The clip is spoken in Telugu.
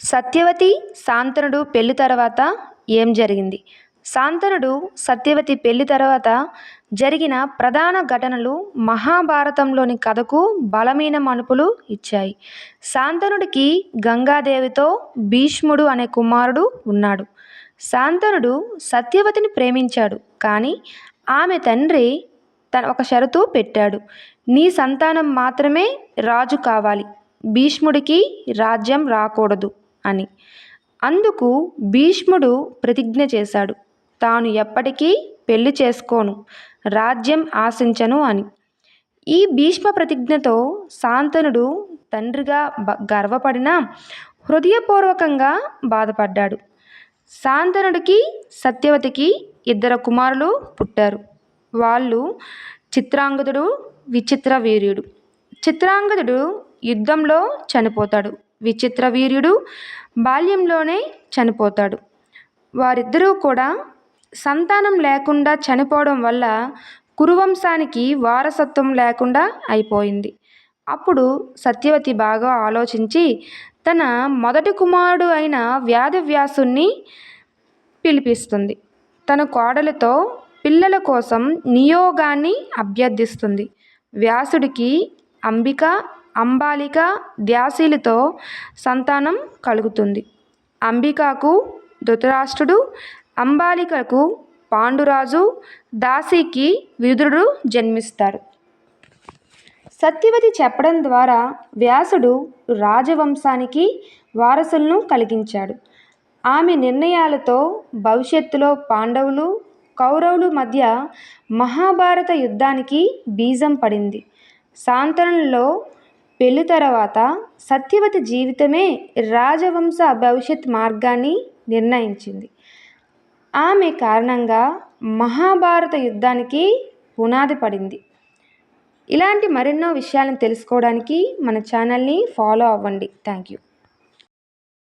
సత్యవతి శాంతనుడు పెళ్ళి తర్వాత ఏం జరిగింది? శాంతనుడు సత్యవతి పెళ్ళి తర్వాత జరిగిన ప్రధాన ఘటనలు మహాభారతంలోని కథకు బలమైన మలుపులు ఇచ్చాయి. శాంతనుడికి గంగాదేవితో భీష్ముడు అనే కుమారుడు ఉన్నాడు. శాంతనుడు సత్యవతిని ప్రేమించాడు. కానీ ఆమె తండ్రి తన ఒక షరతు పెట్టాడు. నీ సంతానం మాత్రమే రాజు కావాలి. భీష్ముడికి రాజ్యం రాకూడదు. అని. అందుకు భీష్ముడు ప్రతిజ్ఞ చేశాడు. తాను ఎప్పటికీ పెళ్ళి చేసుకోను రాజ్యం ఆశించను అని. ఈ భీష్మ ప్రతిజ్ఞతో శాంతనుడు తండ్రిగా గర్వపడినా హృదయపూర్వకంగా బాధపడ్డాడు. శాంతనుడికి సత్యవతికి ఇద్దరు కుమారులు పుట్టారు. వాళ్ళు చిత్రాంగదుడు విచిత్ర వీర్యుడు చిత్రాంగదుడు యుద్ధంలో చనిపోతాడు. విచిత్ర వీర్యుడు బాల్యంలోనే చనిపోతాడు. వారిద్దరూ కూడా సంతానం లేకుండా చనిపోవడం వల్ల కురువంశానికి వారసత్వం లేకుండా అయిపోయింది. అప్పుడు సత్యవతి బాగా ఆలోచించి తన మొదటి కుమారుడు అయిన వ్యాధవ్యాసుని పిలిపిస్తుంది. తన కోడలతో పిల్లల కోసం నియోగాన్ని అభ్యర్థిస్తుంది. వ్యాసుడికి అంబిక అంబాలిక ద్యాశీలతో సంతానం కలుగుతుంది. అంబికాకు ధృతరాష్ట్రుడు అంబాలికకు పాండురాజు దాసికి విదురుడు జన్మిస్తారు. సత్యవతి చెప్పడం ద్వారా వ్యాసుడు రాజవంశానికి వారసులను కలిగించాడు. ఆమె నిర్ణయాలతో భవిష్యత్తులో పాండవులు కౌరవులు మధ్య మహాభారత యుద్ధానికి బీజం పడింది. శాంతనులో పెళ్ళి తర్వాత సత్యవతి జీవితమే రాజవంశ భవిష్యత్ మార్గాన్ని నిర్ణయించింది. ఆమె కారణంగా మహాభారత యుద్ధానికి పునాది పడింది. ఇలాంటి మరెన్నో విషయాలను తెలుసుకోవడానికి మన ఛానల్ని ఫాలో అవ్వండి. Thank you